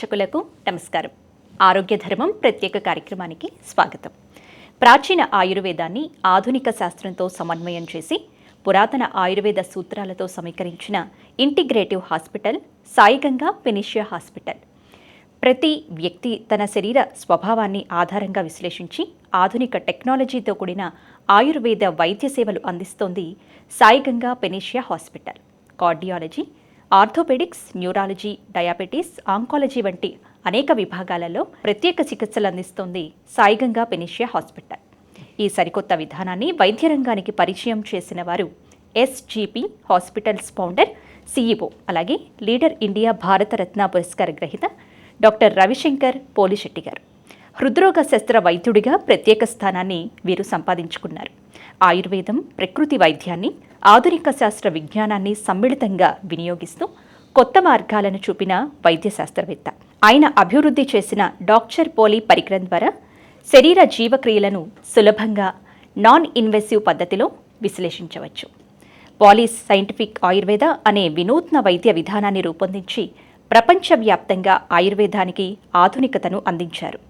ప్రేక్షకులకు నమస్కారం. ఆరోగ్య ధర్మం ప్రత్యేక కార్యక్రమానికి స్వాగతం. ప్రాచీన ఆయుర్వేదాన్ని ఆధునిక శాస్త్రంతో సమన్వయం చేసి పురాతన ఆయుర్వేద సూత్రాలతో సమీకరించిన ఇంటిగ్రేటివ్ హాస్పిటల్ సాయిగంగా ఫినిషియా హాస్పిటల్. ప్రతి వ్యక్తి తన శరీర స్వభావాన్ని ఆధారంగా విశ్లేషించి ఆధునిక టెక్నాలజీతో కూడిన ఆయుర్వేద వైద్య సేవలు అందిస్తోంది Saiganga panacea hospital. Cardiology orthopedics neurology diabetes oncology వంటి అనేక విభాగాలలో ప్రత్యేక చికిత్సలు అందిస్తోంది సాయిగంగా పెనిషియా హాస్పిటల్. ఈ సరికొత్త విధానాన్ని వైద్య రంగానికి పరిచయం చేసిన వారు ఎస్జీపీ హాస్పిటల్స్ ఫౌండర్ సీఈఓ అలాగే లీడర్ ఇండియా భారతరత్న పురస్కార గ్రహీత డాక్టర్ రవిశంకర్ పోలిశెట్టి గారు. హృద్రోగ శస్త్ర వైద్యుడిగా ప్రత్యేక స్థానాన్ని వీరు సంపాదించుకున్నారు. ఆయుర్వేదం ప్రకృతి వైద్యాన్ని ఆధునిక శాస్త్ర విజ్ఞానాన్ని సమ్మిళితంగా వినియోగిస్తూ కొత్త మార్గాలను చూపిన వైద్య శాస్త్రవేత్త ఆయన అభివృద్ధి చేసిన డాక్టర్ పోలి పరికరం ద్వారా శరీర జీవక్రియలను సులభంగా నాన్ ఇన్వెసివ్ పద్ధతిలో విశ్లేషించవచ్చు. పాలిస్ సైంటిఫిక్ ఆయుర్వేద అనే వినూత్న వైద్య విధానాన్ని రూపొందించి ప్రపంచవ్యాప్తంగా ఆయుర్వేదానికి ఆధునికతను అందించారు.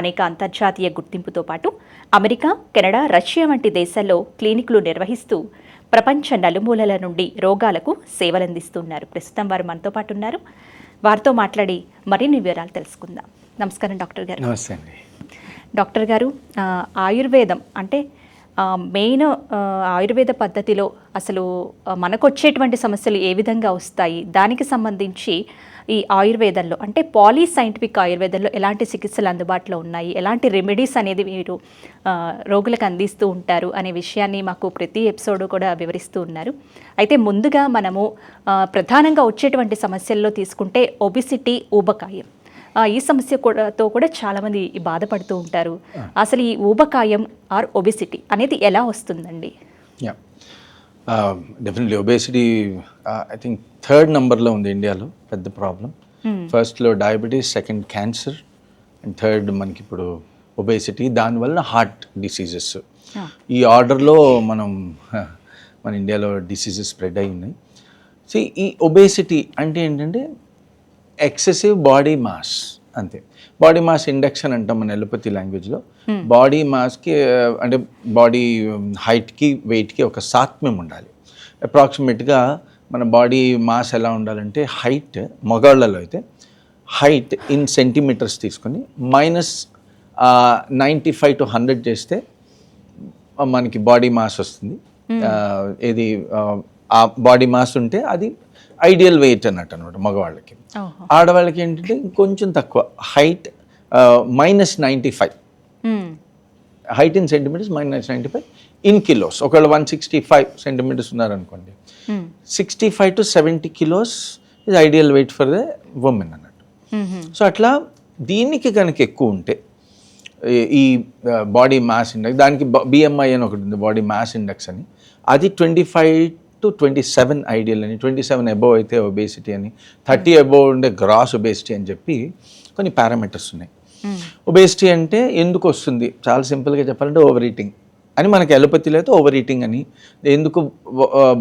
అనేక అంతర్జాతీయ గుర్తింపుతో పాటు అమెరికా కెనడా రష్యా వంటి దేశాల్లో క్లినిక్లు నిర్వహిస్తూ ప్రపంచ నలుమూలల నుండి రోగాలకు సేవలందిస్తున్నారు. ప్రస్తుతం వారు మనతో పాటు ఉన్నారు. వారితో మాట్లాడి మరిన్ని వివరాలు తెలుసుకుందాం. నమస్కారం డాక్టర్ గారు. నమస్తే అండి. డాక్టర్ గారు ఆయుర్వేదం అంటే మెయిన్ ఆయుర్వేద పద్ధతిలో అసలు మనకు వచ్చేటువంటి సమస్యలు ఏ విధంగా వస్తాయి? దానికి సంబంధించి ఈ ఆయుర్వేదంలో అంటే పాలీ సైంటిఫిక్ ఆయుర్వేదంలో ఎలాంటి చికిత్సలు అందుబాటులో ఉన్నాయి? ఎలాంటి రెమెడీస్ అనేది మీరు రోగులకు అందిస్తూ ఉంటారు అనే విషయాన్ని మాకు ప్రతి ఎపిసోడ్ కూడా వివరిస్తూ ఉన్నారు. అయితే ముందుగా మనము ప్రధానంగా వచ్చేటువంటి సమస్యల్లో తీసుకుంటే ఒబిసిటీ ఊబకాయం. ఈ సమస్య కూడా తో కూడా చాలామంది బాధపడుతూ ఉంటారు. అసలు ఈ ఊబకాయం ఆర్ ఒబిసిటీ అనేది ఎలా వస్తుందండి? Yeah. Definitely obesity I think third నెంబర్లో ఉంది ఇండియాలో పెద్ద ప్రాబ్లం ఫస్ట్లో diabetes second cancer and third మనకి ఇప్పుడు ఒబేసిటీ దానివల్ల హార్ట్ డిసీజెస్ ఈ ఆర్డర్లో మనం మన ఇండియాలో డిసీజెస్ స్ప్రెడ్ అయి ఉన్నాయి. సో ఈ ఒబేసిటీ అంటే ఏంటంటే ఎక్సెసివ్ బాడీ మాస్ అంతే. బాడీ మాస్ ఇండెక్స్ అని అంటాం మన ఎలోపతి లాంగ్వేజ్లో బాడీ మాస్కి అంటే బాడీ హైట్కి వెయిట్కి ఒక సాత్మ్యం ఉండాలి. అప్రాక్సిమేట్గా మన బాడీ మాస్ ఎలా ఉండాలంటే హైట్ మగాళ్ళలో అయితే హైట్ ఇన్ సెంటీమీటర్స్ తీసుకొని minus ninety five to hundred చేస్తే మనకి బాడీ మాస్ వస్తుంది. ఆ, ఏది ఆ బాడీ మాస్ ఉంటే అది ఐడియల్ వెయిట్ అన్నట్టు అనమాట మగవాళ్ళకి. ఆడవాళ్ళకి ఏంటంటే కొంచెం తక్కువ. Height minus ninety five. Height in centimetres minus ninety five in kilos ఒకవేళ వన్ సిక్స్టీ ఫైవ్ సెంటీమీటర్స్ ఉన్నారనుకోండి. Sixty five to seventy kilos is ideal weight for the women అన్నట్టు. సో అట్లా దీనికి కనుక ఎక్కువ ఉంటే ఈ- ఈ బాడీ మాస్ ఇండెక్స్ దానికి బిఎంఐ అని ఒకటి ఉంది బాడీ మాస్ ఇండెక్స్ అని. అది twenty five to twenty seven ideal అని ట్వంటీ సెవెన్ అబోవ్ అయితే ఒబేసిటీ అని థర్టీ అబోవ్ ఉండే గ్రాస్ ఒబేసిటీ అని చెప్పి కొన్ని పారామీటర్స్ ఉన్నాయి. మ్మ్. ఒబేసిటీ అంటే ఎందుకు వస్తుంది? చాలా సింపుల్గా చెప్పాలంటే ఓవర్ ఈటింగ్ అని మనకి ఎలోపతిలో అయితే ఓవర్ ఈటింగ్ అని. ఎందుకు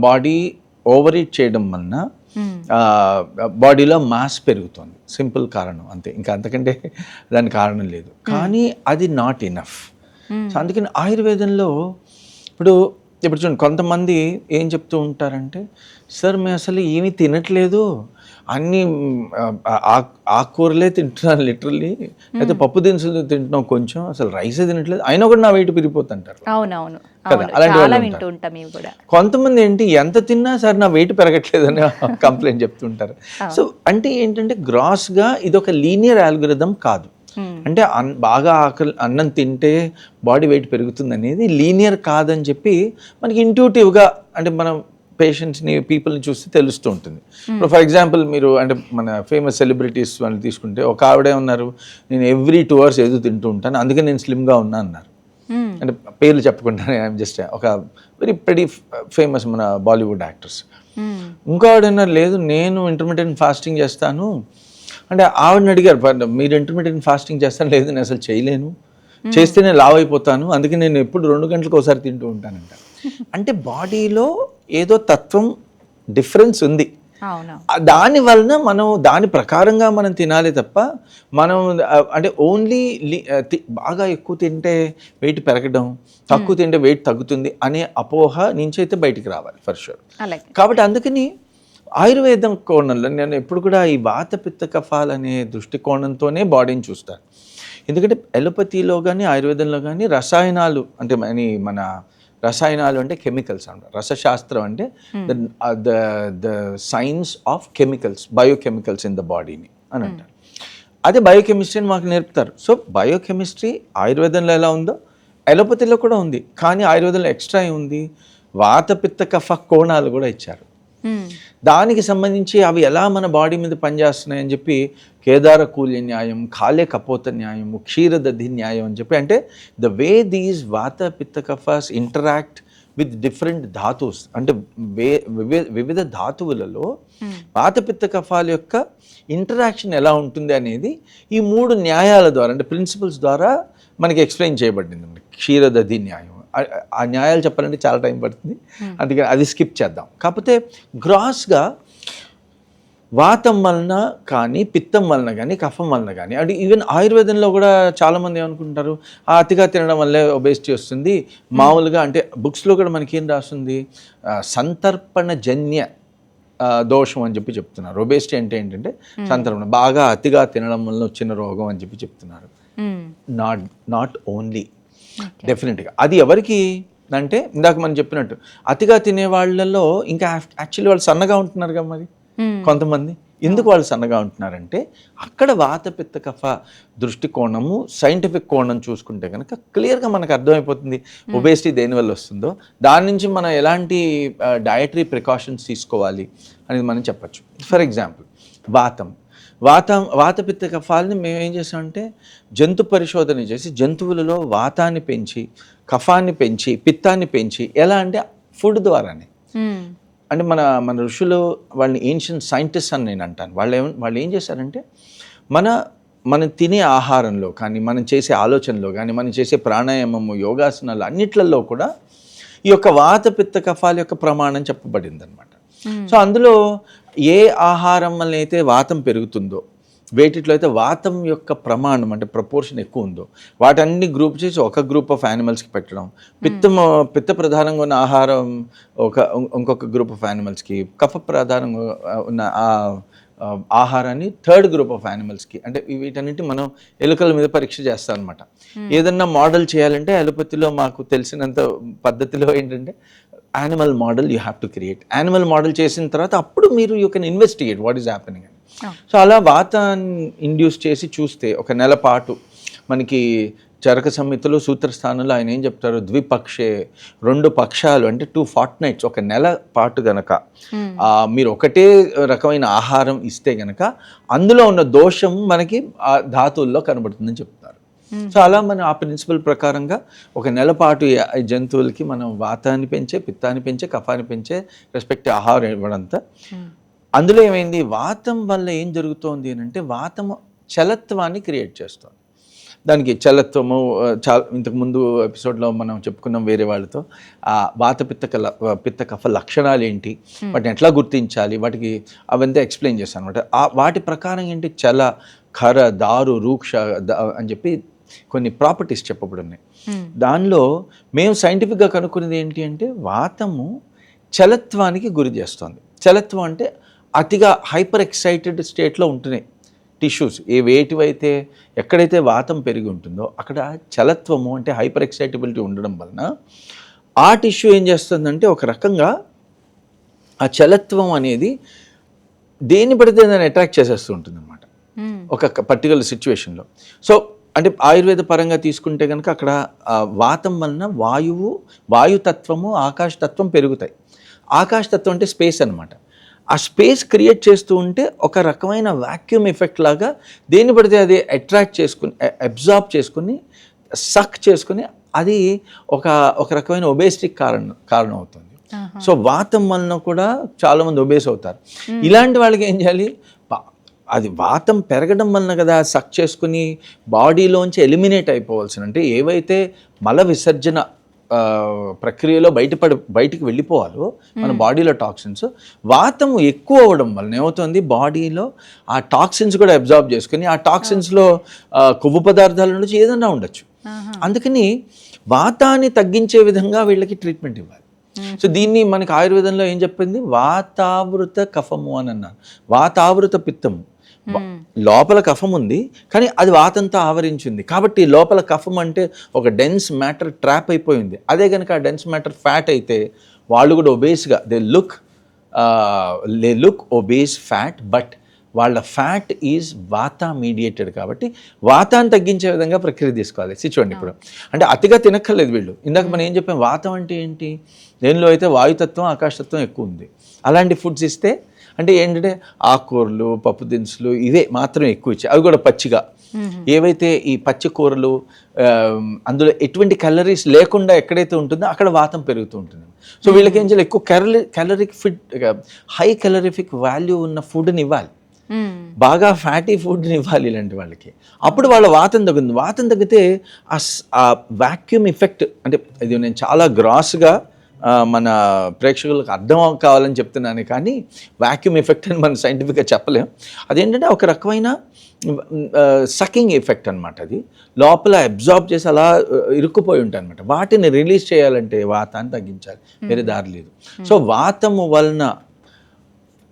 బాడీ ఓవర్ ఈట్ చేయడం వలన మ్మ్. బాడీలో మాస్ పెరుగుతుంది. సింపుల్ కారణం అంతే. ఇంకా అంతకంటే దాని కారణం లేదు. కానీ అది నాట్ ఇనఫ్ అందుకని ఆయుర్వేదంలో ఇప్పుడు ఇప్పుడు చూడండి కొంతమంది ఏం చెప్తూ ఉంటారంటే సార్ మేము అసలు ఏమీ తినట్లేదు. అన్ని ఆకుకూరలే తింటున్నాను లిటరల్లీ. అయితే పప్పు దినుసులు తింటున్నాం కొంచెం. అసలు రైసే తినట్లేదు. అయినా కూడా నా వెయిట్ పెరిగిపోతుంటారు. అవునవును. అలాంటి కొంతమంది ఏంటి ఎంత తిన్నా సార్ నా వెయిట్ పెరగట్లేదని కంప్లైంట్ చెప్తుంటారు సో అంటే ఏంటంటే గ్రాస్గా ఇది ఒక లీనియర్ ఆల్గరిథం కాదు. అంటే అన్ బాగా ఆకలి అన్నం తింటే బాడీ వెయిట్ పెరుగుతుంది అనేది లీనియర్ కాదని చెప్పి మనకి ఇంట్యూటివ్గా అంటే మనం పేషెంట్స్ని పీపుల్ని చూస్తే తెలుస్తూ ఉంటుంది. ఇప్పుడు ఫర్ ఎగ్జాంపుల్ మీరు అంటే మన ఫేమస్ సెలబ్రిటీస్ వాళ్ళు తీసుకుంటే ఒక ఆవిడే ఉన్నారు నేను ఎవ్రీ టూ అవర్స్ ఏదో తింటూ ఉంటాను అందుకే నేను స్లిమ్గా ఉన్నా అన్నారు. మ్మ్. అంటే పేర్లు చెప్పుకుంటాను ఐఎమ్ జస్ట్ ఒక వెరీ ప్రెడీ ఫేమస్ మన బాలీవుడ్ యాక్టర్స్. ఆవిడన్నారు లేదు నేను ఇంటర్మీడియట్ ఫాస్టింగ్ చేస్తాను అంటే ఆవిడని అడిగారు "పర్- మీరు ఇంటర్మీడియట్ ఫాస్టింగ్ చేస్తాను లేదు నేను అసలు చేయలేను. చేస్తేనే లావ్ అయిపోతాను అందుకే నేను ఎప్పుడు రెండు గంటలకు ఒకసారి తింటూ ఉంటానంట. అంటే బాడీలో ఏదో తత్వం డిఫరెన్స్ ఉంది. దాని వలన మనం దాని ప్రకారంగా మనం తినాలి తప్ప మనం అంటే ఓన్లీ బాగా ఎక్కువ తింటే వెయిట్ పెరగడం తక్కువ తింటే వెయిట్ తగ్గుతుంది అనే అపోహ నుంచి అయితే బయటికి రావాలి ఫర్ షూర్ అలాగే. కాబట్టి అందుకని ఆయుర్వేదం కోణంలో నేను ఎప్పుడు కూడా ఈ వాత పిత్త కఫాలు అనే దృష్టికోణంతోనే బాడీని చూస్తాను. ఎందుకంటే ఎలోపతిలో కానీ ఆయుర్వేదంలో కానీ రసాయనాలు అంటే మన మన రసాయనాలు అంటే కెమికల్స్ అంటారు రసశాస్త్రం అంటే the the science of chemicals biochemicals in the బాడీని అని అంటారు. అదే బయోకెమిస్ట్రీని మాకు నేర్పుతారు. సో బయోకెమిస్ట్రీ ఆయుర్వేదంలో ఎలా ఉందో ఎలోపతిలో కూడా ఉంది. కానీ ఆయుర్వేదంలో ఎక్స్ట్రా ఉంది వాత పిత్త కఫ కోణాలు కూడా ఇచ్చారు. దానికి సంబంధించి అవి ఎలా మన బాడీ మీద పనిచేస్తున్నాయి అని చెప్పి కేదార కూల్య న్యాయం కాలే కపోత న్యాయం క్షీరదధి న్యాయం అని చెప్పి అంటే the way these vata pitta kaphas interact with different dhatus అంటే వే వివిధ ధాతువులలో వాతపిత్త కఫాల యొక్క ఇంటరాక్షన్ ఎలా ఉంటుంది అనేది ఈ మూడు న్యాయాల ద్వారా అంటే ప్రిన్సిపల్స్ ద్వారా మనకి ఎక్స్ప్లెయిన్ చేయబడింది. క్షీరదధి న్యాయం ఆ- న్యాయాలు చెప్పాలంటే చాలా టైం పడుతుంది. అందుకని అది స్కిప్ చేద్దాం. కాకపోతే గ్రాస్గా వాతం వలన కానీ పిత్తం వలన కానీ కఫం వలన కానీ అంటే ఈవెన్ ఆయుర్వేదంలో కూడా చాలామంది ఏమనుకుంటారు ఆ అతిగా తినడం వల్లే ఒబేసిటీ వస్తుంది. మామూలుగా అంటే బుక్స్లో కూడా మనకి ఏం రాస్తుంది సంతర్పణ జన్య దోషం అని చెప్పి చెప్తున్నారు. ఒబేసిటీ అంటే ఏంటంటే సంతర్పణ. బాగా అతిగా తినడం వల్ల వచ్చిన రోగం అని చెప్పి చెప్తున్నారు. నాట్ నాట్ ఓన్లీ డెఫినెట్గా అది ఎవరికి అంటే ఇందాక మనం చెప్పినట్టు అతిగా తినే వాళ్ళలో ఇంకా యాక్చువల్లీ వాళ్ళు సన్నగా ఉంటున్నారు కదా మరి? మ్మ్. కొంతమంది. ఎందుకు వాళ్ళు సన్నగా ఉంటున్నారంటే అక్కడ వాత పిత్త కఫ దృష్టికోణము సైంటిఫిక్ కోణం చూసుకుంటే కనుక క్లియర్గా మనకు అర్థమైపోతుంది ఒబేసిటీ దేనివల్ల వస్తుందో. దాని నుంచి మనం ఎలాంటి డయటరీ ప్రికాషన్స్ తీసుకోవాలి అనేది మనం చెప్పచ్చు. ఫర్ ఎగ్జాంపుల్ వాతం. వాతం వాత పిత్త కఫాలని మేము ఏం చేసామంటే జంతు పరిశోధన చేసి జంతువులలో వాతాన్ని పెంచి కఫాన్ని పెంచి పిత్తాన్ని పెంచి ఎలా అంటే ఫుడ్ ద్వారానే. అంటే మన మన ఋషులు వాళ్ళని ఏన్షియన్ సైంటిస్ట్ అని నేను అంటాను. వాళ్ళు ఏం వాళ్ళు ఏం చేశారంటే మన మనం తినే ఆహారంలో కానీ మనం చేసే ఆలోచనలో కానీ మనం చేసే ప్రాణాయామము యోగాసనాలు అన్నిట్లలో కూడా ఈ యొక్క వాత పిత్త కఫాల యొక్క ప్రమాణం చెప్పబడింది అనమాట సో అందులో ఏ ఆహారం వల్ల అయితే వాతం పెరుగుతుందో వేటిలో అయితే వాతం యొక్క ప్రమాణం అంటే ప్రపోర్షన్ ఎక్కువ ఉందో వాటన్ని గ్రూప్ చేసి ఒక గ్రూప్ ఆఫ్ యానిమల్స్కి పెట్టడం పిత్తం పిత్త ప్రధానంగా ఉన్న ఆహారం ఒక ఇంకొక గ్రూప్ ఆఫ్ యానిమల్స్కి కఫ ప్రధానంగా ఉన్న ఆహారాన్ని థర్డ్ గ్రూప్ ఆఫ్ యానిమల్స్కి అంటే వీటన్నిటి మనం ఎలుకల మీద పరీక్ష చేస్తాం అనమాట ఏదన్నా మోడల్ చేయాలంటే అలోపతిలో మాకు తెలిసినంత పద్ధతిలో ఏంటంటే animal model you have to create animal model చేసిన తర్వాత అప్పుడు మీరు you can investigate what is happening అని. సో అలా వాతాన్ని ఇండ్యూస్ చేసి చూస్తే ఒక నెల పాటు మనకి చరక సంహితలో సూత్రస్థానంలో ఆయన ఏం చెప్తారు? ద్విపక్షే రెండు పక్షాలు అంటే టూ ఫార్ట్ నైట్స్ ఒక నెల పాటు గనక ఆ, మీరు ఒకటే రకమైన ఆహారం ఇస్తే గనక అందులో ఉన్న దోషం మనకి ఆ ధాతువుల్లో కనబడుతుందని చెప్తారు. సో అలా మనం ఆ ప్రిన్సిపల్ ప్రకారంగా ఒక నెల పాటు జంతువులకి మనం వాతాన్ని పెంచే పిత్తాన్ని పెంచే కఫాన్ని పెంచే రెస్పెక్ట్ ఆహారం ఇవ్వడంతా. అందులో ఏమైంది? వాతం వల్ల ఏం జరుగుతోంది అని అంటే వాతము చలత్వాన్ని క్రియేట్ చేస్తుంది. దానికి చలత్వము చా ఇంతకుముందు ఎపిసోడ్లో మనం చెప్పుకున్నాం వేరే వాళ్ళతో ఆ వాత పిత్త కల పిత్త కఫ లక్షణాలు ఏంటి? వాటిని ఎట్లా గుర్తించాలి? వాటికి అవంతా ఎక్స్ప్లెయిన్ చేస్తాను అనమాట ఆ వాటి ప్రకారం ఏంటి? చల ఖర దారు రూక్ష అని చెప్పి కొన్ని ప్రాపర్టీస్ చెప్పబడి ఉన్నాయి. దానిలో మేము సైంటిఫిక్గా కనుక్కున్నది ఏంటి అంటే వాతము చలత్వానికి గురి చేస్తుంది. చలత్వం అంటే అతిగా హైపర్ ఎక్సైటెడ్ స్టేట్లో ఉంటున్నాయి టిష్యూస్. ఏ వేటివైతే ఎక్కడైతే వాతం పెరిగి ఉంటుందో అక్కడ చలత్వము అంటే హైపర్ ఎక్సైటబిలిటీ ఉండడం వలన ఆ టిష్యూ ఏం చేస్తుందంటే ఒక రకంగా ఆ చలత్వం అనేది దేన్ని పడితే దాన్ని అట్రాక్ట్ చేసేస్తూ ఉంటుంది అనమాట. ఒక పర్టికులర్ సిచ్యువేషన్లో. సో అంటే ఆయుర్వేద పరంగా తీసుకుంటే కనుక అక్కడ వాతం వలన వాయువు వాయుతత్వము ఆకాశతత్వం పెరుగుతాయి. ఆకాశతత్వం అంటే స్పేస్ అన్నమాట. ఆ స్పేస్ క్రియేట్ చేస్తూ ఉంటే ఒక రకమైన వాక్యూమ్ ఎఫెక్ట్ లాగా దేన్ని పడితే అది అట్రాక్ట్ చేసుకుని అబ్జార్బ్ చేసుకుని సక్ చేసుకుని అది ఒక ఒక రకమైన ఒబేసిటీకి కారణం కారణం అవుతుంది. సో వాతం వలన కూడా చాలా మంది ఒబేస్ అవుతారు. ఇలాంటి వాళ్ళకి ఏం చేయాలి? అది వాతం పెరగడం వలన కదా సక్ చేసుకుని బాడీలోంచి ఎలిమినేట్ అయిపోవాల్సిన అంటే ఏవైతే మల విసర్జన ప్రక్రియలో బయటపడి బయటికి వెళ్ళిపోవాలో మన బాడీలో టాక్సిన్స్ వాతం ఎక్కువ అవ్వడం వలన ఏమవుతుంది? బాడీలో ఆ టాక్సిన్స్ కూడా అబ్జార్బ్ చేసుకుని ఆ టాక్సిన్స్లో కొవ్వు పదార్థాల నుంచి ఏదైనా ఉండొచ్చు. అందుకని వాతాన్ని తగ్గించే విధంగా వీళ్ళకి ట్రీట్మెంట్ ఇవ్వాలి. సో దీన్ని మనకి ఆయుర్వేదంలో ఏం చెప్పింది? వాతావృత కఫము అని అన్నారు. వాతావృత పిత్తము. లోపల కఫం ఉంది కానీ అది వాతంతో ఆవరించింది. కాబట్టి లోపల కఫం అంటే ఒక డెన్స్ మ్యాటర్ ట్రాప్ అయిపోయింది. అదే కనుక ఆ డెన్స్ మ్యాటర్ ఫ్యాట్ అయితే వాళ్ళు కూడా ఒబేస్గా they look they look obese fat but వాళ్ళ ఫ్యాట్ ఈజ్ వాత మీడియేటెడ్ కాబట్టి వాతాన్ని తగ్గించే విధంగా ప్రక్రియ తీసుకోవాలి. చూడండి ఇప్పుడు. అంటే అతిగా తినక్కర్లేదు వీళ్ళు. ఇందాక మనం ఏం చెప్పాం? వాతం అంటే ఏంటి? దేనిలో అయితే వాయుతత్వం ఆకాశతత్వం ఎక్కువ ఉంది. అలాంటి ఫుడ్స్ ఇస్తే అంటే ఏంటంటే ఆకుకూరలు పప్పు దినుసులు ఇవే మాత్రం ఎక్కువ ఇచ్చాయి అవి కూడా పచ్చిగా. ఏవైతే ఈ పచ్చి కూరలు అందులో ఎటువంటి క్యాలరీస్ లేకుండా ఎక్కడైతే ఉంటుందో అక్కడ వాతం పెరుగుతూ ఉంటుంది. సో వీళ్ళకి ఏం చేయాలి? ఎక్కువ calorie caloric fit high calorific value ఉన్న ఫుడ్ని ఇవ్వాలి. బాగా ఫ్యాటీ ఫుడ్ని ఇవ్వాలి ఇలాంటి వాళ్ళకి. అప్పుడు వాళ్ళ వాతం తగ్గుతుంది. వాతం తగ్గితే ఆ వాక్యూమ్ ఎఫెక్ట్ అంటే ఇది నేను చాలా గ్రాస్గా మన ప్రేక్షకులకు అర్థం కావాలని చెప్తున్నాను కానీ వాక్యూమ్ ఎఫెక్ట్ అని మనం సైంటిఫిక్గా చెప్పలేం. అదేంటంటే ఒక రకమైన సకింగ్ ఎఫెక్ట్ అనమాట అది. లోపల అబ్జార్బ్ చేసి అలా ఇరుక్కుపోయి ఉంటాయి అనమాట వాటిని రిలీజ్ చేయాలంటే వాతాన్ని తగ్గించాలి. వేరే దారి లేదు. సో వాతము వలన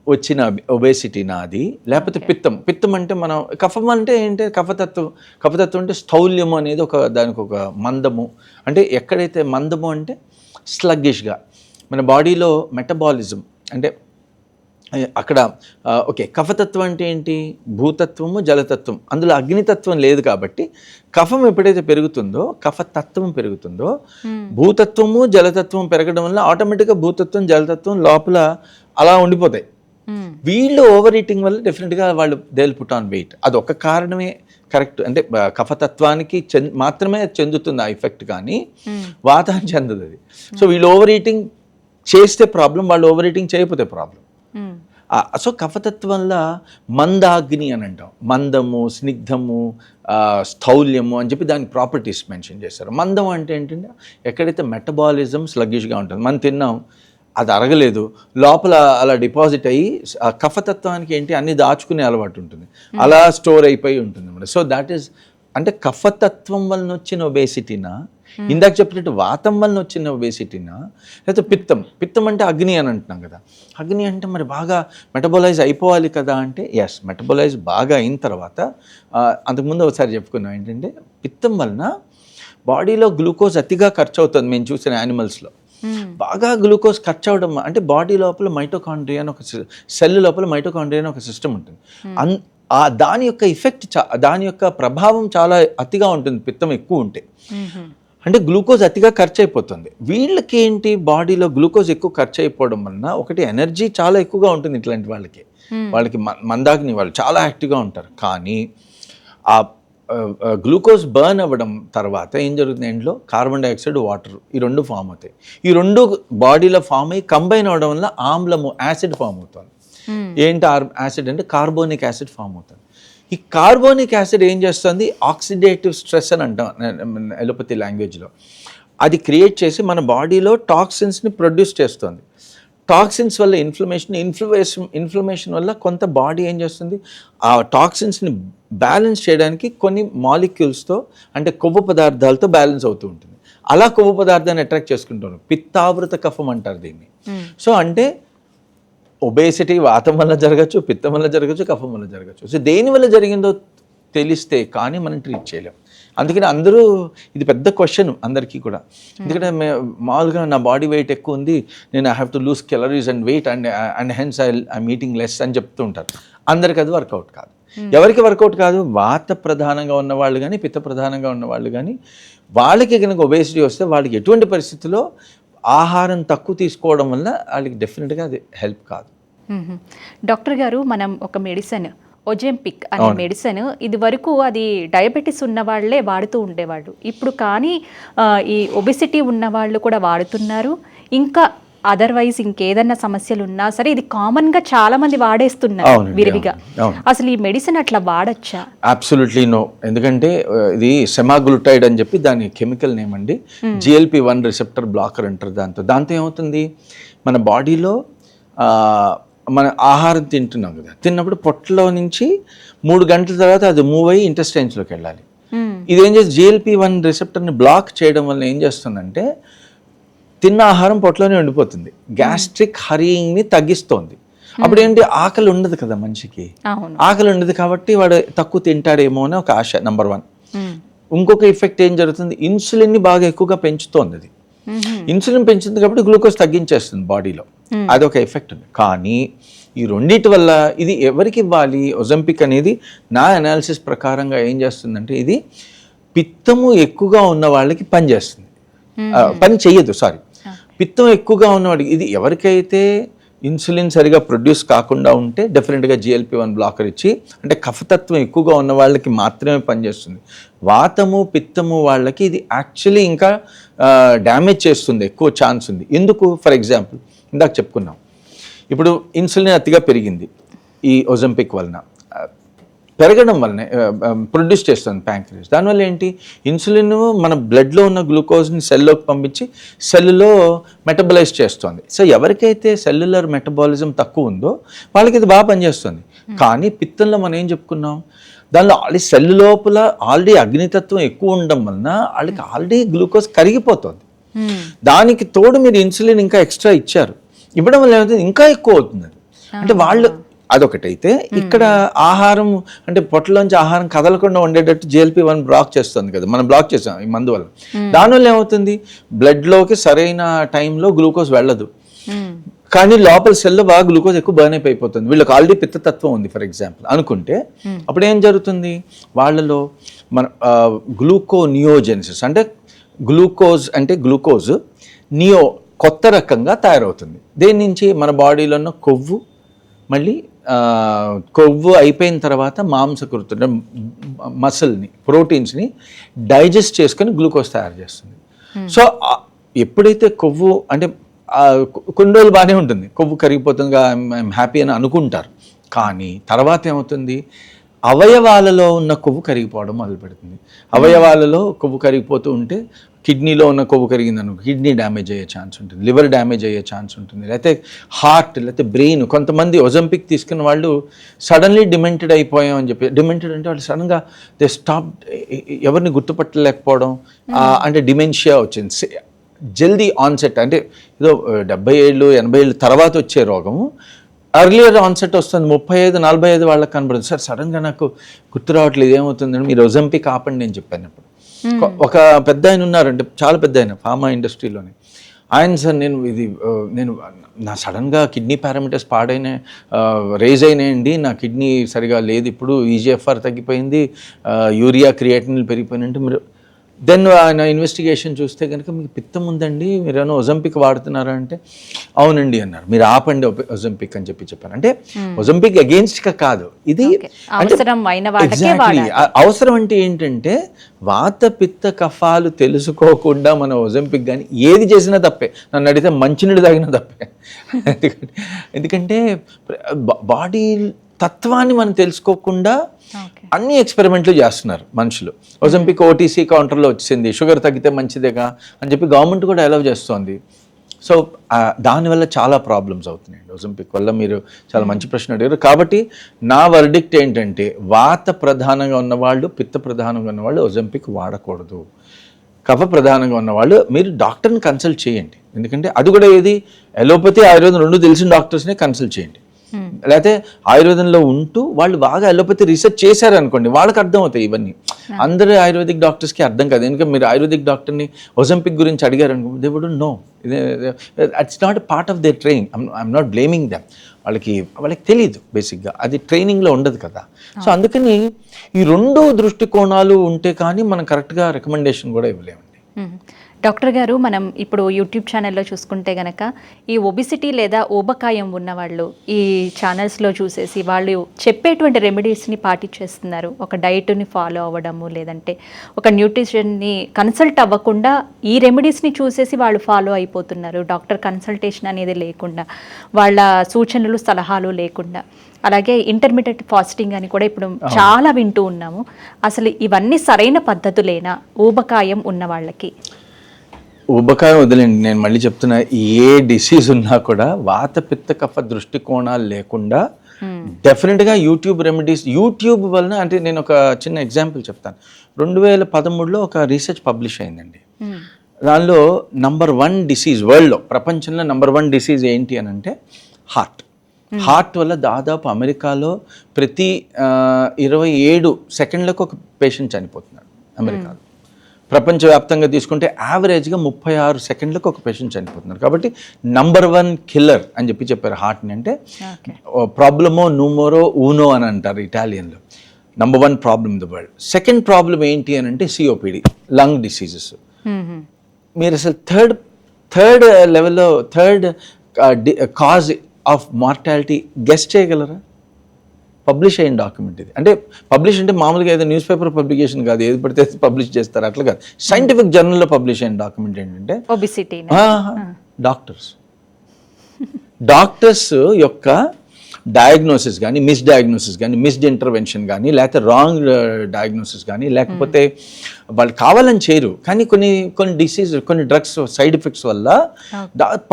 వచ్చిన ఒబేసిటీ నాది. లేకపోతే పిత్తం. పిత్తం అంటే మనం కఫం అంటే ఏంటి? కఫతత్వం కఫతత్వం అంటే స్థౌల్యము అనేది ఒక దానికి ఒక మందము. అంటే ఎక్కడైతే మందము అంటే స్లగ్గిష్గా మన బాడీలో మెటబాలిజం అంటే అక్కడ ఓకే కఫతత్వం అంటే ఏంటి? భూతత్వము జలతత్వం. అందులో అగ్నితత్వం లేదు కాబట్టి కఫం ఎప్పుడైతే పెరుగుతుందో కఫతత్వం పెరుగుతుందో భూతత్వము జలతత్వం పెరగడం వల్ల ఆటోమేటిక్గా భూతత్వం జలతత్వం లోపల అలా ఉండిపోతాయి. వీళ్ళు ఓవర్ ఈటింగ్ వల్ల డెఫినెట్గా వాళ్ళు దేల్ పుట్ ఆన్ వెయిట్ అది ఒక కారణమే కరెక్ట్ అంటే కఫతత్వానికి మాత్రమే చెందుతుంది ఆ ఎఫెక్ట్ కానీ వాతాన్ని చెందదు అది. సో వీళ్ళు ఓవర్ ఈటింగ్ చేస్తే ప్రాబ్లం వాళ్ళు ఓవర్ ఈటింగ్ చేయకపోతే ప్రాబ్లం. సో కఫతత్వంలో మందాగ్ని అని అంటాం. మందము స్నిగ్ధము స్థౌల్యము అని చెప్పి దాని ప్రాపర్టీస్ మెన్షన్ చేస్తారు మందం అంటే ఏంటంటే ఎక్కడైతే మెటబాలిజం స్లగ్గిష్గా ఉంటుంది మనం తిన్నాం అది అరగలేదు. లోపల అలా డిపాజిట్ అయ్యి ఆ కఫతత్వానికి ఏంటి అన్ని దాచుకునే అలవాటు ఉంటుంది. అలా స్టోర్ అయిపోయి ఉంటుంది అన్నమాట సో దాట్ ఈస్ అంటే కఫతత్వం వలన వచ్చిన ఒబేసిటీనా ఇందాక చెప్పినట్టు వాతం వలన వచ్చిన ఒబేసిటీనా లేకపోతే పిత్తం. పిత్తం అంటే అగ్ని అని అంటున్నాం కదా. అగ్ని అంటే మరి బాగా మెటబలైజ్ అయిపోవాలి కదా అంటే ఎస్ మెటబలైజ్ బాగా అయిన తర్వాత అంతకుముందు ఒకసారి చెప్పుకున్నాం ఏంటంటే పిత్తం వలన బాడీలో గ్లూకోజ్ అతిగా ఖర్చు అవుతుంది మేము చూసిన యానిమల్స్లో. బాగా గ్లూకోజ్ ఖర్చు అవడం అంటే బాడీ లోపల మైటోకాండ్రియా అని ఒక సెల్ లోపల మైటోకాండ్రియా అని ఒక సిస్టమ్ ఉంటుంది. అన్ ఆ దాని యొక్క ఎఫెక్ట్ చా దాని యొక్క ప్రభావం చాలా అతిగా ఉంటుంది పిత్తం ఎక్కువ ఉంటే. మ్మ్. అంటే గ్లూకోజ్ అతిగా ఖర్చు అయిపోతుంది. వీళ్ళకి ఏంటి బాడీలో గ్లూకోజ్ ఎక్కువ ఖర్చు అయిపోవడం వలన ఒకటి ఎనర్జీ చాలా ఎక్కువగా ఉంటుంది ఇట్లాంటి వాళ్ళకి. వాళ్ళకి మ- మందాగ్ని వాళ్ళు చాలా యాక్టివ్గా ఉంటారు. కానీ ఆ గ్లూకోజ్ బర్న్ అవ్వడం తర్వాత ఏం జరుగుతుంది ఎండ్లో కార్బన్ డైఆక్సైడ్ వాటర్ ఈ రెండు ఫామ్ అవుతాయి. ఈ రెండు బాడీలో ఫామ్ అయ్యి కంబైన్ అవడం వల్ల ఆమ్లము యాసిడ్ ఫామ్ అవుతుంది. మ్మ్. ఏంటి ఆర్ యాసిడ్ అంటే కార్బోనిక్ యాసిడ్ ఫామ్ అవుతుంది. ఈ కార్బోనిక్ యాసిడ్ ఏం చేస్తుంది? ఆక్సిడేటివ్ స్ట్రెస్ అని అంటాం ఎలోపతి లాంగ్వేజ్లో. అది క్రియేట్ చేసి మన బాడీలో టాక్సిన్స్ని ప్రొడ్యూస్ చేస్తుంది. టాక్సిన్స్ వల్ల ఇన్ఫ్లమేషన్ ఇన్ఫ్లమేషన్ ఇన్ఫ్లమేషన్ వల్ల కొంత బాడీ ఏం చేస్తుంది? ఆ టాక్సిన్స్ని బ్యాలెన్స్ చేయడానికి కొన్ని మాలిక్యూల్స్తో అంటే కొవ్వు పదార్థాలతో బ్యాలెన్స్ అవుతూ ఉంటుంది. అలా కొవ్వు పదార్థాన్ని అట్రాక్ట్ చేసుకుంటారు. పిత్తావృత కఫం అంటారు దీన్ని. సో అంటే ఒబేసిటీ వాతం వల్ల జరగచ్చు పిత్తం వల్ల జరగచ్చు కఫం వల్ల జరగచ్చు. సో దేని వల్ల జరిగిందో తెలిస్తే కానీ మనం ట్రీట్ చేయలేం. అందుకని అందరూ ఇది పెద్ద క్వశ్చన్ అందరికీ కూడా. ఎందుకంటే మే మామూలుగా నా బాడీ వెయిట్ ఎక్కువ ఉంది నేను I have to lose calories and weight and and hence I I meeting less అని చెప్తూ ఉంటారు. అందరికి అది వర్కౌట్ కాదు. ఎవరికి వర్కౌట్ కాదు? వాత ప్రధానంగా ఉన్న వాళ్ళు కానీ పిత్త ప్రధానంగా ఉన్న వాళ్ళు కానీ వాళ్ళకి కనుక ఒబేసిటీ వస్తే వాళ్ళకి ఎటువంటి పరిస్థితుల్లో ఆహారం తక్కువ తీసుకోవడం వల్ల వాళ్ళకి డెఫినెట్గా అది హెల్ప్ కాదు. డాక్టర్ గారు మనం ఒక మెడిసిన్ ఒజెంపిక్ అనే మెడిసిన్ ఇది వరకు అది డయాబెటీస్ ఉన్న వాళ్ళే వాడుతూ ఉండేవాళ్ళు. ఇప్పుడు కానీ ఈ ఒబిసిటీ ఉన్న వాళ్ళు కూడా వాడుతున్నారు. ఇంకా అదర్వైజ్ ఇంకేదన్నా సమస్యలు ఉన్నా సరే ఇది కామన్గా చాలా మంది వాడేస్తున్నారు విరివిగా. అసలు ఈ మెడిసిన్ అట్లా వాడచ్చా? అబ్సల్యూట్లీ నో ఎందుకంటే ఇది సెమాగ్లూటైడ్ అని చెప్పి దాని కెమికల్ నేమ్ అండి. జిఎల్పి వన్ రిసెప్టర్ బ్లాకర్ అంటారు దాంతో. దాంతో ఏమవుతుంది? మన బాడీలో మన ఆహారం తింటున్నాం కదా. తిన్నప్పుడు పొట్టలో నుంచి మూడు గంటల తర్వాత అది మూవ్ అయ్యి ఇంటెస్టైన్స్లోకి వెళ్ళాలి. ఇదేం చేసి జిఎల్పి వన్ రిసెప్టర్ని బ్లాక్ చేయడం వల్ల ఏం చేస్తుందంటే తిన్న ఆహారం పొట్టలోనే ఉండిపోతుంది. గ్యాస్ట్రిక్ హరియింగ్ని తగ్గిస్తోంది. అప్పుడు ఏంటి? ఆకలి ఉండదు కదా మనిషికి. ఆకలి ఉండదు కాబట్టి వాడు తక్కువ తింటాడేమో అని ఒక ఆశ నంబర్ వన్. ఇంకొక ఇఫెక్ట్ ఏం జరుగుతుంది? ఇన్సులిన్ని బాగా ఎక్కువగా పెంచుతోంది అది. ఇన్సులిన్ పెంచుతుంది కాబట్టి గ్లూకోజ్ తగ్గించేస్తుంది బాడీలో అదొక ఎఫెక్ట్ ఉంది. కానీ ఈ రెండిటి వల్ల ఇది ఎవరికి ఇవ్వాలి? ఒజంపిక్ అనేది నా అనాలిసిస్ ప్రకారంగా ఏం చేస్తుందంటే ఇది పిత్తము ఎక్కువగా ఉన్న వాళ్ళకి పని చేస్తుంది ఆ, పని చెయ్యదు సారీ పిత్తం ఎక్కువగా ఉన్నవాడికి ఇది ఎవరికైతే ఇన్సులిన్ సరిగా ప్రొడ్యూస్ కాకుండా ఉంటే డెఫినెట్గా జిఎల్పి వన్ బ్లాకర్ ఇచ్చి అంటే కఫతత్వం ఎక్కువగా ఉన్న వాళ్ళకి మాత్రమే పనిచేస్తుంది. వాతము పిత్తము వాళ్ళకి ఇది యాక్చువల్లీ ఇంకా డ్యామేజ్ చేస్తుంది ఎక్కువ ఛాన్స్ ఉంది. ఎందుకు? ఫర్ ఎగ్జాంపుల్ ఇందాక చెప్పుకున్నాం. ఇప్పుడు ఇన్సులిన్ అతిగా పెరిగింది ఈ ఒజంపిక్ వలన. పెరగడం వల్లనే ప్రొడ్యూస్ చేస్తుంది ప్యాంక్రియస్ దానివల్ల ఏంటి? ఇన్సులిన్ మన బ్లడ్లో ఉన్న గ్లూకోజ్ని సెల్లోకి పంపించి సెల్లులో మెటబలైజ్ చేస్తుంది. సో ఎవరికైతే సెల్యులర్ మెటబాలిజం తక్కువ ఉందో వాళ్ళకి ఇది బాగా పనిచేస్తుంది. కానీ పిత్తంలో మనం ఏం చెప్పుకున్నాం? దానిలో ఆల్రెడీ సెల్ లోపల ఆల్రెడీ అగ్నితత్వం ఎక్కువ ఉండడం వలన వాళ్ళకి ఆల్రెడీ గ్లూకోజ్ కరిగిపోతుంది. దానికి తోడు మీరు ఇన్సులిన్ ఇంకా ఎక్స్ట్రా ఇచ్చారు. ఇవ్వడం వల్ల ఏమవుతుంది? ఇంకా ఎక్కువ అవుతుంది. అంటే వాళ్ళు అదొకటైతే ఇక్కడ ఆహారం అంటే పొట్టలోంచి ఆహారం కదలకుండా ఉండేటట్టు జిఎల్పి వన్ బ్లాక్ చేస్తుంది కదా మనం బ్లాక్ చేసాం ఈ మందు వల్ల. దానివల్ల ఏమవుతుంది? బ్లడ్లోకి సరైన టైంలో గ్లూకోజ్ వెళ్ళదు. కానీ లోపల సెల్లో బాగా గ్లూకోజ్ ఎక్కువ బర్న్ అయిపోతుంది. వీళ్ళకి ఆల్రెడీ పిత్తతత్వం ఉంది ఫర్ ఎగ్జాంపుల్. అనుకుంటే అప్పుడు ఏం జరుగుతుంది? వాళ్ళలో మన గ్లూకో నియోజెన్సిస్ అంటే గ్లూకోజ్ అంటే గ్లూకోజ్ నియో కొత్త రకంగా తయారవుతుంది. దేని నుంచి? మన బాడీలో ఉన్న కొవ్వు మళ్ళీ కొవ్వు అయిపోయిన తర్వాత మాంసకృతులు మసిల్ని ప్రోటీన్స్ని డైజెస్ట్ చేసుకొని గ్లూకోజ్ తయారు చేస్తుంది సో ఎప్పుడైతే కొవ్వు అంటే కొన్ని రోజులు బాగానే ఉంటుంది కొవ్వు కరిగిపోతుందిగా ఐఎమ్ హ్యాపీ అని అనుకుంటారు కానీ తర్వాత ఏమవుతుంది అవయవాలలో ఉన్న కొవ్వు కరిగిపోవడం మొదలు పెడుతుంది అవయవాలలో కొవ్వు కరిగిపోతూ ఉంటే కిడ్నీలో ఉన్న కొవ్వు కరిగిందనుకో కిడ్నీ డ్యామేజ్ అయ్యే ఛాన్స్ ఉంటుంది లివర్ డ్యామేజ్ అయ్యే ఛాన్స్ ఉంటుంది లేకపోతే హార్ట్ లేకపోతే బ్రెయిన్ కొంతమంది ఒజంపిక్ తీసుకున్న వాళ్ళు సడన్లీ డిమెంటెడ్ అయిపోయాం అని చెప్పి డిమెంటెడ్ అంటే వాళ్ళు సడన్గా దే స్టాప్ ఎవరిని గుర్తుపట్టలేకపోవడం ఆ, అంటే డిమెన్షియా వచ్చింది. జల్దీ ఆన్సెట్ అంటే ఏదో డెబ్బై ఏళ్ళు ఎనభై ఏళ్ళు తర్వాత వచ్చే రోగము అర్లియర్ ఆన్సెట్ వస్తుంది. ముప్పై ఐదు నలభై ఐదు వాళ్ళకి కనబడుతుంది. సార్ సడన్గా నాకు గుర్తు రావట్లేదు ఏమవుతుందని మీరు ఒజంపిక్ ఆపండి నేను చెప్పాను ఇప్పుడు ఒక- పెద్ద ఆయన ఉన్నారంటే చాలా పెద్ద ఆయన ఫార్మా ఇండస్ట్రీలోనే ఆయన సార్ నేను ఇది నేను నా సడన్గా కిడ్నీ పారామీటర్స్ పాడైన రేజ్ అయినాయండి. నా కిడ్నీ సరిగా లేదు. ఇప్పుడు ఈజీఎఫ్ఆర్ తగ్గిపోయింది. ఆ, యూరియా క్రియేటిన్లు పెరిగిపోయినంటే మీరు దెన్ ఆయన ఇన్వెస్టిగేషన్ చూస్తే కనుక మీకు పిత్తం ఉందండి మీరు ఏమైనా ఒజంపిక్ వాడుతున్నారా అంటే అవునండి అన్నారు. మీరు ఆపండి ఒజంపిక్ అని చెప్పి చెప్పారు అంటే ఒజంపిక్ అగేన్స్ట్ కాదు. ఇది. ఆ- అవసరం అంటే ఏంటంటే వాత పిత్త కఫాలు తెలుసుకోకుండా మన ఒజంపిక్ కానీ ఏది చేసినా తప్పే. నన్ను అడిగితే మంచినీళ్ళు తాగినా తప్పే. ఎందుకంటే బాడీ తత్వాన్ని మనం తెలుసుకోకుండా అన్ని ఎక్స్పెరిమెంట్లు చేస్తున్నారు మనుషులు. ఒజంపిక్ ఓటీసీ కౌంటర్లో వచ్చింది షుగర్ తగ్గితే మంచిదేగా అని చెప్పి గవర్నమెంట్ కూడా అలౌ చేస్తోంది. సో దానివల్ల చాలా ప్రాబ్లమ్స్ అవుతున్నాయండి. ఒజంపిక్ వల్ల మీరు చాలా మంచి ప్రశ్న అడిగారు. కాబట్టి నా వర్డిక్ట్ ఏంటంటే వాత ప్రధానంగా ఉన్నవాళ్ళు పిత్త ప్రధానంగా ఉన్నవాళ్ళు ఒజంపిక్ వాడకూడదు. కఫ ప్రధానంగా ఉన్నవాళ్ళు మీరు డాక్టర్ని కన్సల్ట్ చేయండి. ఎందుకంటే అది కూడా ఏది? ఎలోపతి ఆయుర్వేదం రెండు తెలిసిన డాక్టర్స్నే కన్సల్ట్ చేయండి. లేకపోతే ఆయుర్వేదంలో ఉంటూ వాళ్ళు బాగా ఎలోపతి రీసెర్చ్ చేశారు అనుకోండి వాళ్ళకి అర్థం అవుతాయి ఇవన్నీ అందరూ ఆయుర్వేదిక్ డాక్టర్స్కి అర్థం కాదు. ఎందుకంటే మీరు ఆయుర్వేదిక్ డాక్టర్ని ఒజంపిక్ గురించి అడిగారు అనుకో they would know it's not part of their training I'm not blaming them వాళ్ళకి వాళ్ళకి తెలియదు బేసిక్గా అది ట్రైనింగ్లో ఉండదు కదా. సో అందుకని ఈ రెండు దృష్టికోణాలు ఉంటే కానీ మనం కరెక్ట్గా రికమెండేషన్ కూడా ఇవ్వలేమండి. డాక్టర్ గారు మనం ఇప్పుడు యూట్యూబ్ ఛానల్లో చూసుకుంటే గనక ఈ ఒబిసిటీ లేదా ఊబకాయం ఉన్నవాళ్ళు ఈ ఛానల్స్లో చూసేసి వాళ్ళు చెప్పేటువంటి రెమెడీస్ని పాటించేస్తున్నారు. ఒక డైట్ని ఫాలో అవ్వడము లేదంటే ఒక న్యూట్రిషన్ని కన్సల్ట్ అవ్వకుండా ఈ రెమెడీస్ని చూసేసి వాళ్ళు ఫాలో అయిపోతున్నారు. డాక్టర్ కన్సల్టేషన్ అనేది లేకుండా వాళ్ళ సూచనలు సలహాలు లేకుండా. అలాగే ఇంటర్మీడియట్ ఫాస్టింగ్ అని కూడా ఇప్పుడు చాలా వింటూ ఉన్నాము. అసలు ఇవన్నీ సరైన పద్ధతులేనా ఊబకాయం ఉన్న వాళ్ళకి ఉబకాయం వదిలేండి నేను మళ్ళీ చెప్తున్నా ఏ డిసీజ్ ఉన్నా కూడా వాత పిత్త కఫ దృష్టికోణాలు లేకుండా డెఫినెట్గా యూట్యూబ్ రెమెడీస్ యూట్యూబ్ వలన అంటే నేను ఒక చిన్న ఎగ్జాంపుల్ చెప్తాను. రెండు వేల పదమూడులో ఒక రీసెర్చ్ పబ్లిష్ అయిందండి. దానిలో నంబర్ వన్ డిసీజ్ వరల్డ్లో ప్రపంచంలో నంబర్ వన్ డిసీజ్ ఏంటి అని అంటే హార్ట్ హార్ట్ వల్ల దాదాపు అమెరికాలో ప్రతి ఇరవై ఏడు సెకండ్లకు ఒక పేషెంట్ చనిపోతున్నాడు అమెరికాలో. ప్రపంచవ్యాప్తంగా తీసుకుంటే యావరేజ్గా ముప్పై ఆరు సెకండ్లకు ఒక పేషెంట్ చనిపోతున్నారు. కాబట్టి నంబర్ వన్ కిల్లర్ అని చెప్పి చెప్పారు హార్ట్ని అంటే ప్రాబ్లమో నూమోరో ఊనో అని అంటారు ఇటాలియన్లో. Number one problem in the world second problem ఏంటి అని అంటే సిఓపిడి లంగ్ డిసీజెస్ మీరు అసలు థర్డ్ థర్డ్ లెవెల్లో third cause of mortality guess చేయగలరా? పబ్లిష్ అయిన డాక్యుమెంట్ ఇది. అంటే పబ్లిష్ అంటే మామూలుగా ఏదో న్యూస్ పేపర్ పబ్లికేషన్ కాదు ఏది పడితే పబ్లిష్ చేస్తారు అట్లా కాదు. సైంటిఫిక్ జర్నల్లో పబ్లిష్ అయిన డాక్యుమెంట్ ఏంటంటే డాక్టర్స్ డాక్టర్స్ యొక్క డయాగ్నోసిస్ కానీ మిస్ డయాగ్నోసిస్ కానీ మిస్డ్ ఇంటర్వెన్షన్ కానీ లేకపోతే రాంగ్ డయాగ్నోసిస్ కానీ లేకపోతే వాళ్ళు కావాలని చేయరు. కానీ కొన్ని కొన్ని డిసీజ్ కొన్ని డ్రగ్స్ సైడ్ ఎఫెక్ట్స్ వల్ల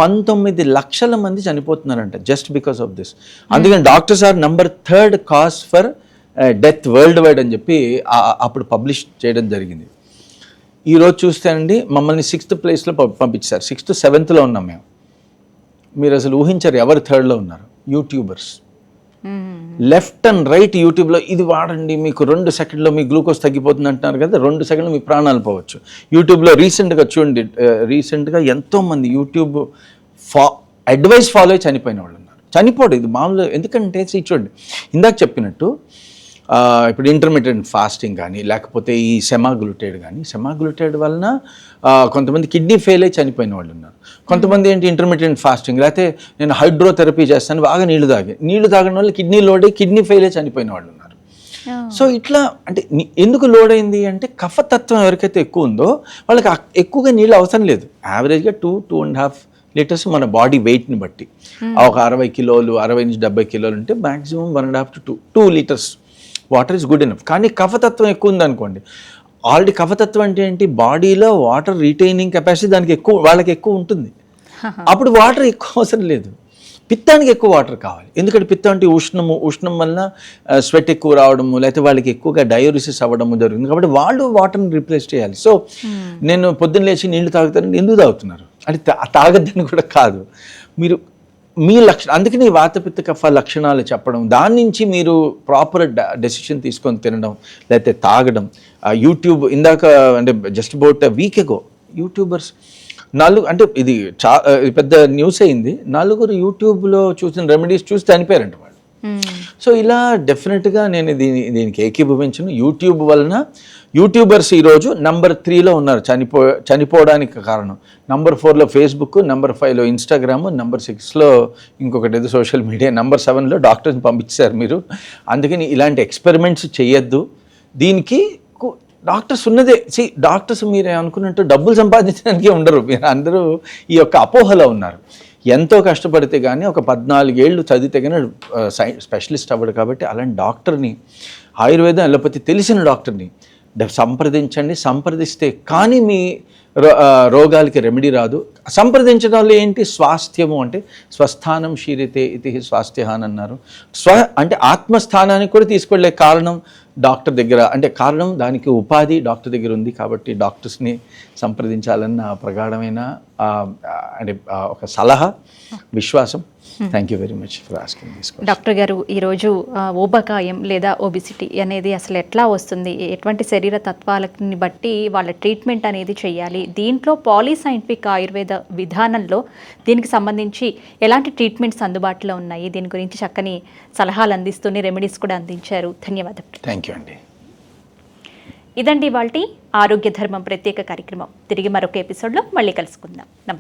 పంతొమ్మిది లక్షల మంది చనిపోతున్నారంట జస్ట్ బికాస్ ఆఫ్ దిస్ అందుకని doctors are number third cause for death worldwide అని చెప్పి అప్పుడు పబ్లిష్ చేయడం జరిగింది. ఈ రోజు చూస్తేనండి మమ్మల్ని సిక్స్త్ ప్లేస్లో పంపించారు. సిక్స్త్ సెవెంత్లో ఉన్నాం మేము. మీరు అసలు ఊహించారు ఎవరు థర్డ్లో ఉన్నారు. యూట్యూబర్స్. లెఫ్ట్ అండ్ రైట్ యూట్యూబ్లో ఇది వాడండి మీకు రెండు సెకండ్లో మీ గ్లూకోజ్ తగ్గిపోతుంది అంటున్నారు కదా రెండు సెకండ్లో మీ ప్రాణాలు పోవచ్చు. యూట్యూబ్లో రీసెంట్గా చూడండి రీసెంట్గా ఎంతోమంది యూట్యూబ్ ఫా అడ్వైస్ ఫాలో అయి చనిపోయిన వాళ్ళు ఉన్నారు చనిపోడు ఇది మామూలు ఎందుకంటే చూడండి ఇందాక చెప్పినట్టు ఇప్పుడు ఇంటర్మీడియట్ ఫాస్టింగ్ కానీ లేకపోతే ఈ సెమాగ్లూటెడ్ కానీ సెమాగ్లూటెడ్ వలన కొంతమంది కిడ్నీ ఫెయిల్ అయి చనిపోయిన వాళ్ళు ఉన్నారు. కొంతమంది ఏంటి ఇంటర్మీడియట్ ఫాస్టింగ్ లేకపోతే నేను హైడ్రోథెరపీ చేస్తాను బాగా నీళ్ళు తాగి. నీళ్ళు తాగిన వాళ్ళు కిడ్నీ లోడ్ అయ్యి కిడ్నీ ఫెయిల్ అయి చనిపోయిన వాళ్ళు ఉన్నారు. సో ఇట్లా అంటే ఎందుకు లోడ్ అయింది అంటే కఫతత్వం ఎవరికైతే ఎక్కువ ఉందో వాళ్ళకి ఎక్కువగా నీళ్ళు అవసరం లేదు. యావరేజ్గా two two and half litres మన బాడీ వెయిట్ని బట్టి. ఒక అరవై కిలోలు అరవై నుంచి డెబ్బై కిలోలు ఉంటే maximum one and half to two two liters water is good enough. కానీ కఫతత్వం ఎక్కువ ఉందనుకోండి ఆల్రెడీ కఫతత్వం అంటే ఏంటి? బాడీలో వాటర్ రీటైనింగ్ కెపాసిటీ దానికి ఎక్కువ వాళ్ళకి ఎక్కువ ఉంటుంది. అప్పుడు వాటర్ ఎక్కువ అవసరం లేదు. పిత్తానికి ఎక్కువ వాటర్ కావాలి. ఎందుకంటే పిత్తం అంటే ఉష్ణము ఉష్ణం వల్ల స్వెట్ ఎక్కువ రావడము లేకపోతే వాళ్ళకి ఎక్కువగా డయోరిసిస్ అవ్వడము జరుగుతుంది. కాబట్టి వాళ్ళు వాటర్ని రిప్లేస్ చేయాలి. సో నేను పొద్దున్న లేచి నీళ్ళు తాగుతాను. ఎందుకు తాగుతున్నారు? అంటే తాగద్దని కూడా కాదు. మీరు మీ లక్ష అందుకని ఈ వాతపిత్త కఫ లక్షణాలు చెప్పడం దాని నుంచి మీరు ప్రాపర్ డెసిషన్ తీసుకొని తినడం లేకపోతే తాగడం. యూట్యూబ్ ఇందాక అంటే just about week ago YouTubers నాలుగు అంటే ఇది చా పెద్ద న్యూస్ అయింది. నలుగురు యూట్యూబ్లో చూసిన రెమెడీస్ చూసి చనిపోయారంట వాళ్ళు. సో ఇలా డెఫినెట్గా నేను దీని దీనికి ఏకీభవించను. యూట్యూబ్ వలన యూట్యూబర్స్ ఈరోజు నంబర్ త్రీలో ఉన్నారు. చనిపో చనిపోవడానికి కారణం. నంబర్ ఫోర్లో ఫేస్బుక్ నంబర్ ఫైవ్లో ఇన్స్టాగ్రామ్ నంబర్ సిక్స్లో ఇంకొకటి ఏదో సోషల్ మీడియా నంబర్ సెవెన్లో డాక్టర్ని పంపించారు మీరు. అందుకని ఇలాంటి ఎక్స్పెరిమెంట్స్ చేయొద్దు. దీనికి డాక్టర్స్ ఉన్నదే. సి డాక్టర్స్ మీరు అనుకున్నట్టు డబ్బులు సంపాదించడానికి ఉండరు. మీరు అందరూ ఈ యొక్క అపోహలో ఉన్నారు. ఎంతో కష్టపడితే కానీ ఒక పద్నాలుగేళ్ళు చదివితే కానీ సై స్పెషలిస్ట్ అవ్వడు కాబట్టి అలాంటి డాక్టర్ని ఆయుర్వేదం అలోపతి తెలిసిన డాక్టర్ని సంప్రదించండి. సంప్రదిస్తే కానీ మీ రో- రోగాలకి రెమెడీ రాదు. సంప్రదించడం వల్ల ఏంటి? స్వాస్థ్యము అంటే స్వస్థానం శీరితే ఇది స్వాస్థ్యహాన్ అన్నారు స్వ అంటే ఆత్మస్థానానికి కూడా తీసుకెళ్ళే కారణం డాక్టర్ దగ్గర అంటే కారణం దానికి ఉపాధి డాక్టర్ దగ్గర ఉంది కాబట్టి డాక్టర్స్ని సంప్రదించాలన్న ప్రగాఢమైన అంటే ఒక సలహా విశ్వాసం. Thank you very much for asking doctor గారు ఈరోజు ఊబకాయం లేదా ఒబిసిటీ అనేది అసలు ఎట్లా వస్తుంది? ఎటువంటి శరీర తత్వాలని బట్టి వాళ్ళ ట్రీట్మెంట్ అనేది చేయాలి దీంట్లో పాలీసైంటిఫిక్ ఆయుర్వేద విధానంలో దీనికి సంబంధించి ఎలాంటి ట్రీట్మెంట్స్ అందుబాటులో ఉన్నాయి? దీని గురించి చక్కని సలహాలు అందిస్తూనే రెమెడీస్ కూడా అందించారు. ధన్యవాదాలు థ్యాంక్ యూ అండి. ఇదండి వాళ్ళ ఆరోగ్య ధర్మం ప్రత్యేక కార్యక్రమం. తిరిగి మరొక ఎపిసోడ్లో మళ్ళీ కలుసుకుందాం. నమస్తే.